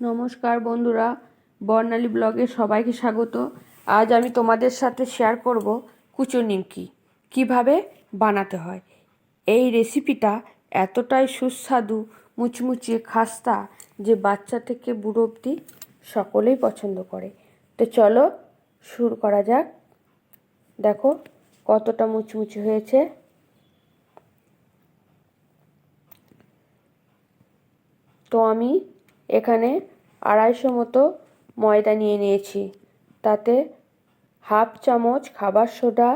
নমস্কার বন্ধুরা, বর্ণালী ব্লগে সবাইকে স্বাগত। আজ আমি তোমাদের সাথে শেয়ার করব কুচো নিমকি। কীভাবে বানাতে হয়? এই রেসিপিটা এতটাই সুস্বাদু মুচমুচে খাস্তা যে বাচ্চা থেকে বুড়ো অবধি সকলেই পছন্দ করে। তো চলো শুরু করা যাক। দেখো কতটা মুচমুচে হয়েছে। তো আমি এখানে আড়াইশো মতো ময়দা নিয়ে নিয়েছি। তাতে হাফ চামচ খাবার সোডা,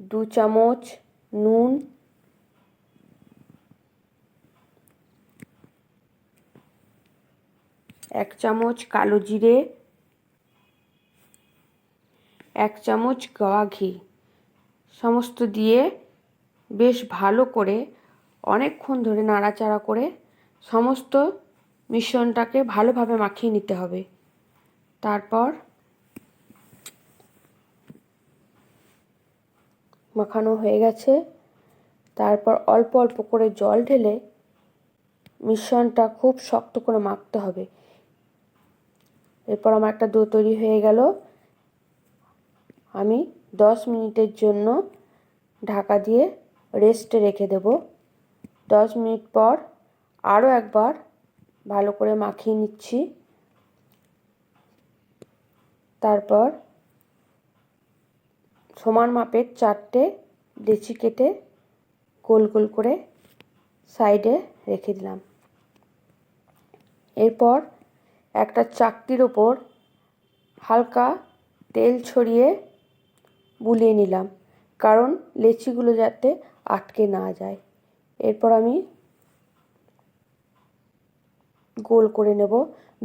দু চামচ নুন, এক চামচ কালো জিরে, এক চামচ গাওয়া ঘি। সমস্ত দিয়ে বেশ ভালো করে অনেকক্ষণ ধরে নাড়াচাড়া করে সমস্ত মিশ্রণটাকে ভালোভাবে মাখিয়ে নিতে হবে। তারপর মাখানো হয়ে গেছে। তারপর অল্প অল্প করে জল ঢেলে মিশ্রণটা খুব শক্ত করে মাখতে হবে। এরপর আমার একটা দো তৈরি হয়ে গেল। আমি দশ মিনিটের জন্য ঢাকা দিয়ে রেস্টে রেখে দেব। দশ মিনিট পর আরও একবার ভালো করে মাখিয়ে নিচ্ছি। তারপর সমান মাপের চারটে লেচি কেটে গোল গোল করে সাইডে রেখে দিলাম। এরপর একটা চাকতির ওপর হালকা তেল ছড়িয়ে বুলিয়ে নিলাম, কারণ লেচিগুলো যাতে আটকে না যায়। এরপর আমি গোল করে নেব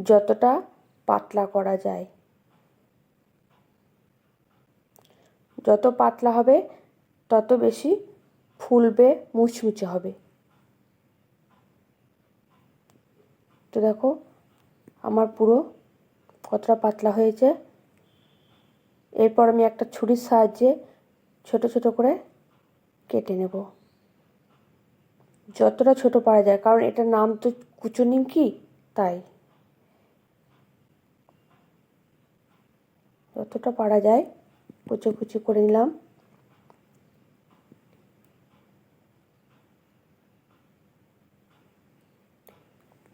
যতটা পাতলা করা যায়। যত পাতলা হবে, তত বেশি ফুলবে, মুচমুচে হবে। তো দেখো, আমার পুরো কতটা পাতলা হয়েছে। এরপর আমি একটা ছুরির সাহায্যে ছোট ছোট করে কেটে নেব। যতটা ছোট পারা যায়, কারণ এটার নাম তো কুচো নিমকি তাই। যতটা পারা যায় কুচো কুচি করে নিলাম।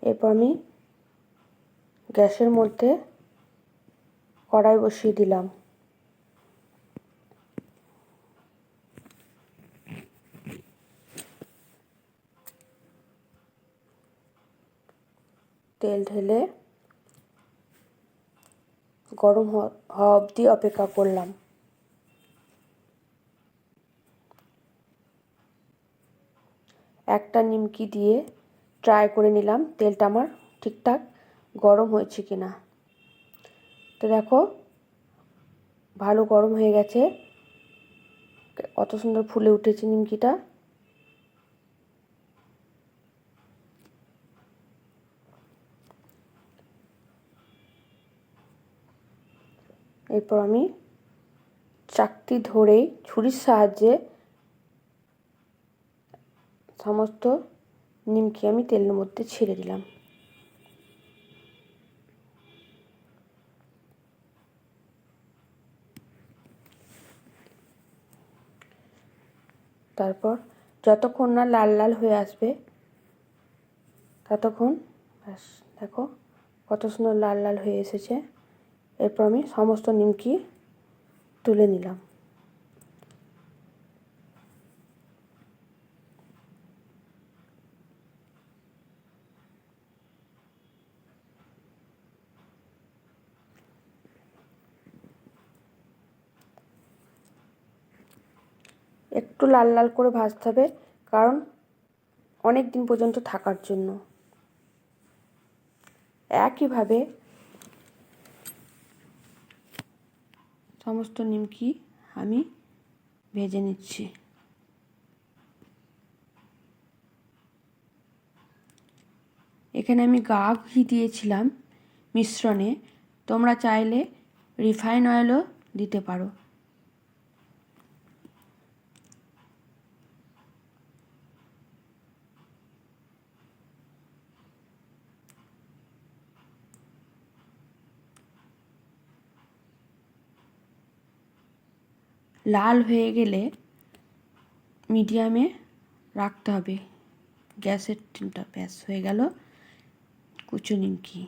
এরপর আমি গ্যাসের মধ্যে কড়াই বসিয়ে দিলাম। তেল ঢেলে গরম হওয়া অবধি অপেক্ষা করলাম। একটা নিমকি দিয়ে ট্রাই করে নিলাম, তেলটা আমার ঠিকঠাক গরম হয়েছে কি না তো দেখো, ভালো গরম হয়ে গেছে। কত সুন্দর ফুলে উঠেছে নিমকিটা। এরপর আমি চাকতি ধরেই ছুরির সাহায্যে সমস্ত নিমকি আমি তেলের মধ্যে ছেড়ে দিলাম। তারপর যতক্ষণ না লাল লাল হয়ে আসবে, ততক্ষণ ব্যাস দেখো কত সুন্দর লাল লাল হয়ে এসেছে। এরপর আমি সমস্ত নিমকি তুলে নিলাম। একটু লাল লাল করে ভাজতে হবে, কারণ অনেক দিন পর্যন্ত থাকার জন্য। একইভাবে সমস্ত নিমকি আমি ভেজে নিচ্ছি। এখানে আমি গা ঘি দিয়েছিলাম মিশ্রণে। তোমরা চাইলে রিফাইন অয়েলও দিতে পারো। লাল হয়ে গেলে মিডিয়ামে রাখতে হবে। গ্যাসের টিনটা ব্যাস হয়ে গেল। কুচো নিমকি